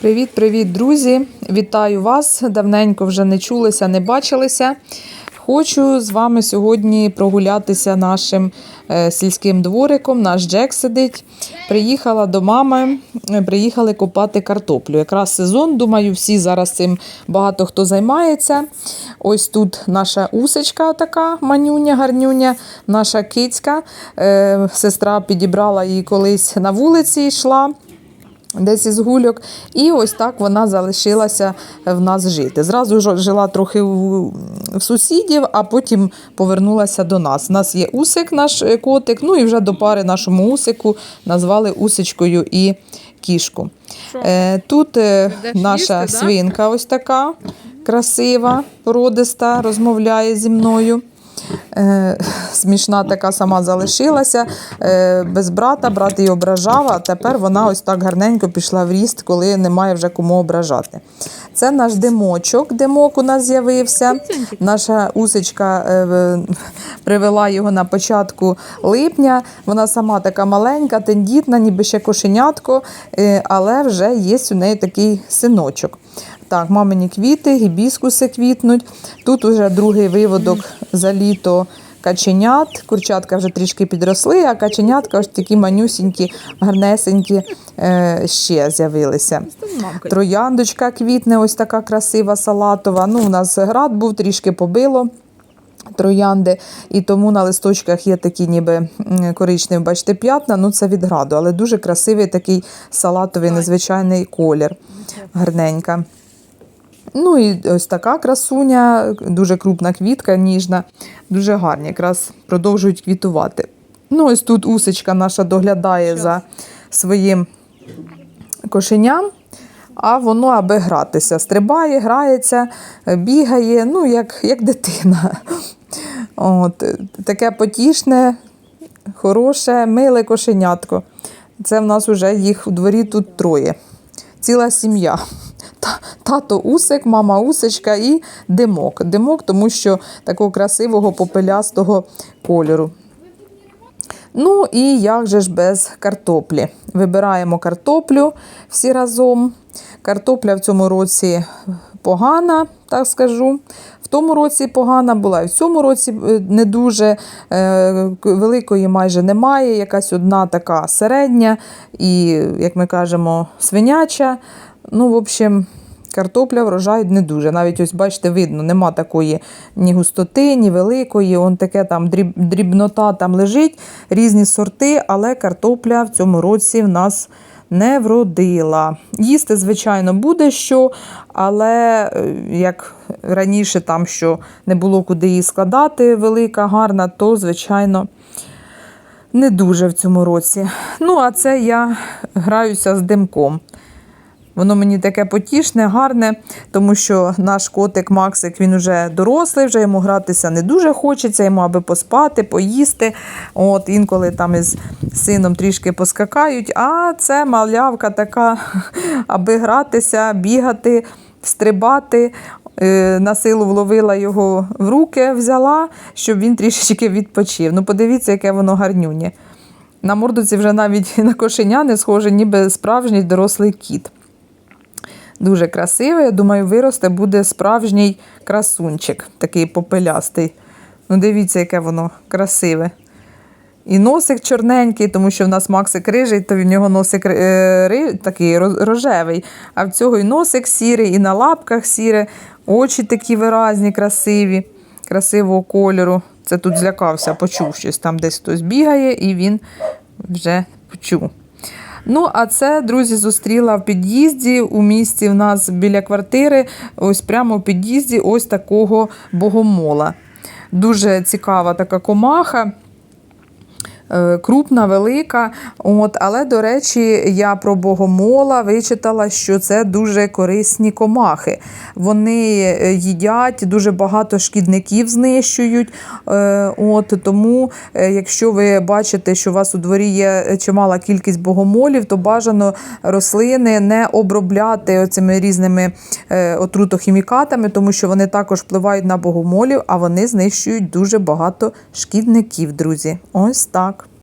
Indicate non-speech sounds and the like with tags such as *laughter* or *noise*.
Привіт-привіт, друзі! Вітаю вас! Давненько вже не чулися, не бачилися. Хочу з вами сьогодні прогулятися нашим е, сільським двориком. Наш Джек сидить. Приїхала до мами, е, приїхали копати картоплю. Якраз сезон, думаю, всі зараз цим багато хто займається. Ось тут наша усечка, така манюня, гарнюня, наша кицька. Е, Сестра підібрала її колись на вулиці йшла десь із гульок. І ось так вона залишилася в нас жити. Зразу ж жила трохи в, в сусідів, а потім повернулася до нас. У нас є усик, наш е, котик, ну і вже до пари нашому усику назвали усичкою і кішку. Е, тут е, наша їсти, да? свинка ось така красива, породиста, розмовляє зі мною. Смішна така сама залишилася е, без брата, брат її ображав, а тепер вона ось так гарненько пішла в ріст, коли немає вже кому ображати. Це наш димочок, димок у нас з'явився. Наша усечка е, привела його на початку липня. Вона сама така маленька, тендітна, ніби ще кошенятко, е, але вже є у неї такий синочок. Так, мамині квіти, гібіскуси квітнуть. Тут уже другий виводок за літо каченят. Курчатка вже трішки підросли, а каченятка ось такі манюсінькі, гарнесенькі е, ще з'явилися. Трояндочка квітне, ось така красива салатова. Ну, у нас град був, трішки побило. Троянди, і тому на листочках є такі ніби коричневі, бачите, п'ятна, ну це від граду, але дуже красивий такий салатовий незвичайний колір. Гарненька. Ну і ось така красуня, дуже крупна квітка, ніжна, дуже гарні, якраз продовжують квітувати. Ну, ось тут усечка наша доглядає за своїм кошеням, а воно аби гратися. Стрибає, грається, бігає, ну, як, як дитина. От, таке потішне, хороше, миле кошенятко. Це в нас вже їх у дворі тут троє. Ціла сім'я. Та- Тато усик, мама усечка і димок. Димок, тому що такого красивого попелястого кольору. Ну і як же ж без картоплі? Вибираємо картоплю всі разом. Картопля в цьому році погана, так скажу. В тому році погана була, і в цьому році е, не дуже е, великої майже немає. Якась одна така середня і, як ми кажемо, свиняча. Ну, в общем, Картопля врожай не дуже. Навіть ось, бачите, видно, нема такої ні густоти, ні великої. Он таке там дріб, дрібнота там лежить, різні сорти, але картопля в цьому році в нас не вродила. Їсти, звичайно, буде що, але е, як раніше там що не було куди її складати, велика, гарна, то, звичайно, не дуже в цьому році. Ну, а це я граюся з димком. Воно мені таке потішне, гарне, тому що наш котик Максик він вже дорослий, вже йому гратися не дуже хочеться, йому аби поспати, поїсти. От інколи там із сином трішки поскакають. А це малявка така, *laughs* аби гратися, бігати, стрибати. Е, На силу вловила його в руки, взяла, щоб він трішечки відпочив. Ну, подивіться, яке воно гарнюнє. На мордоці вже навіть *laughs* на кошеня не схоже, ніби справжній дорослий кіт. Дуже красивий. Я думаю, виросте буде справжній красунчик, такий попелястий. Ну, дивіться, яке воно красиве. І носик чорненький, тому що в нас Максик рижий, то в нього носик е, такий рожевий. А в цього і носик сірий, і на лапках сіре, очі такі виразні, красиві, красивого кольору. Це тут злякався, почув щось. Там десь хтось бігає, і він вже почув. Ну, а це, друзі, зустріла в під'їзді у місті в нас біля квартири, ось прямо в під'їзді ось такого богомола. Дуже цікава така комаха. Е, Крупна, велика. От, але, до речі, я про богомола вичитала, що це дуже корисні комахи. Вони е, їдять, дуже багато шкідників знищують. Е, От, тому, якщо ви бачите, що у вас у дворі є чимала кількість богомолів, то бажано рослини не обробляти цими різними отрутохімікатами, тому що вони також впливають на богомолів, а вони знищують дуже багато шкідників, друзі. Ось так.